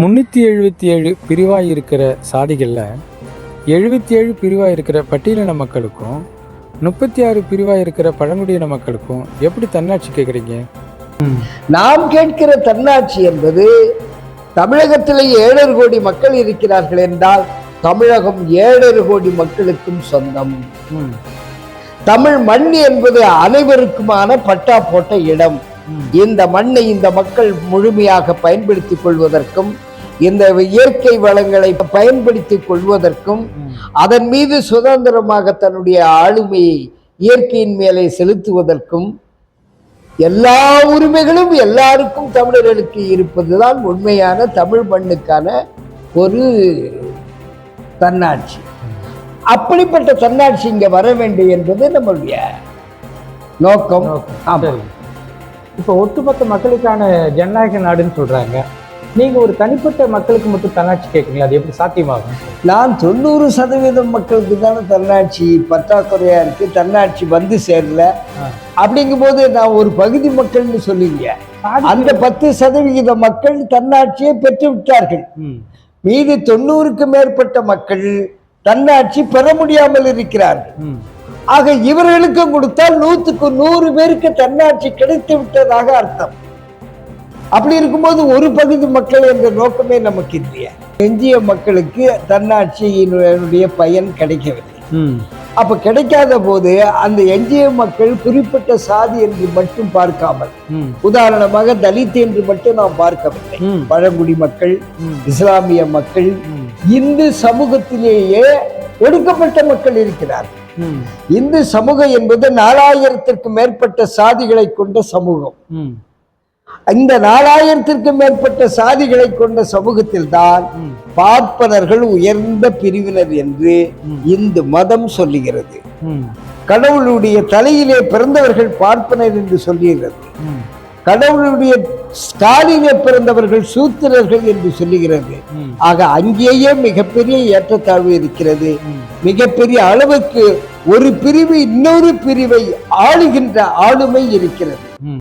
முந்நூற்றி எழுபத்தி ஏழு பிரிவாக இருக்கிற சாதிகளில் எழுபத்தி ஏழு பிரிவாக இருக்கிற பட்டியலின மக்களுக்கும் முப்பத்தி ஆறு பிரிவாக இருக்கிற பழங்குடியின மக்களுக்கும் எப்படி தன்னாட்சி கேட்குறீங்க? நாம் கேட்கிற தன்னாட்சி என்பது தமிழகத்தில் ஏழரை கோடி மக்கள் இருக்கிறார்கள் என்றால் தமிழகம் ஏழரை கோடி மக்களுக்கும் சொந்தம். தமிழ் மண் என்பது அனைவருக்குமான பட்டா போட்ட இடம். இந்த மண்ணை இந்த மக்கள் முழுமையாக பயன்படுத்திக் கொள்வதற்கும் இந்த இயற்கை வளங்களை பயன்படுத்திக் கொள்வதற்கும் அதன் மீது சுதந்திரமாக தன்னுடைய ஆளுமையை இயற்கையின் மேலே செலுத்துவதற்கும் எல்லா உரிமைகளும் எல்லாருக்கும் தமிழர்களுக்கு இருப்பதுதான் உண்மையான தமிழ் மண்ணுக்கான ஒரு தன்னாட்சி. அப்படிப்பட்ட தன்னாட்சி இங்க வர வேண்டும் என்பது நம்மளுடைய நோக்கம். ஆமா. சரி. இப்போ ஒட்டுமொத்த மக்களுக்கான ஜனநாயக நாடுன்னு சொல்றாங்க. நீங்க ஒரு தனிப்பட்ட மக்களுக்கு மட்டும் தன்னாட்சி கேட்குறீங்களா? அது எப்படி சாத்தியமாகும்? நான் தொண்ணூறு சதவீதம் மக்களுக்கு தானே தன்னாட்சி பற்றாக்குறையா இருக்கு தன்னாட்சி வந்து சேரல. அப்படிங்கும்போது நான் ஒரு பகுதி மக்கள்னு சொல்லுவீங்க. அந்த பத்து சதவிகித மக்கள் தன்னாட்சியை பெற்று விட்டார்கள். மீதி தொண்ணூறுக்கு மேற்பட்ட மக்கள் தன்னாட்சி பெற முடியாமல் இருக்கிறார்கள். ஆக இவர்களுக்கும் கொடுத்தால் நூத்துக்கு நூறு பேருக்கு தன்னாட்சி கிடைத்து விட்டதாக அர்த்தம் அப்படி இருக்கும்போது ஒரு பகுதி மக்கள் என்ற நோக்கமே நமக்கு இல்லையா எஞ்சிய மக்களுக்கு தன்னாட்சியினுடைய பயன் கிடைக்கவில்லை. அப்ப கிடைக்காத போது அந்த எஞ்சிய மக்கள் குறிப்பிட்ட சாதி என்று மட்டும் பார்க்காமல். உதாரணமாக தலித் என்று மட்டும் நாம் பார்க்கவில்லை. பழங்குடி மக்கள். இஸ்லாமிய மக்கள். இந்து சமூகத்திலேயே ஒடுக்கப்பட்ட மக்கள் இருக்கிறார்கள். இந்து சமூகம் என்பது நாலாயிரத்திற்கு மேற்பட்ட சாதிகளை கொண்ட சமூகம். இந்த நாலாயிரத்திற்கு மேற்பட்ட சாதிகளை கொண்ட சமூகத்தில் தான். பார்ப்பனர்கள் உயர்ந்த பிரிவினர் என்று இந்து மதம் சொல்லுகிறது. கடவுளுடைய தலையிலே பிறந்தவர்கள் பார்ப்பனர் என்று சொல்லுகிறது. கடவுளுடைய காலிலே பிறந்தவர்கள் சூத்திரர்கள் என்று சொல்லுகிறது. ஆக அங்கேயே மிகப்பெரிய ஏற்றத்தாழ்வு இருக்கிறது. மிகப்பெரிய அளவுக்கு ஒரு பிரிவு இன்னொரு பிரிவை ஆளுகின்ற ஆளுமை இருக்கிறது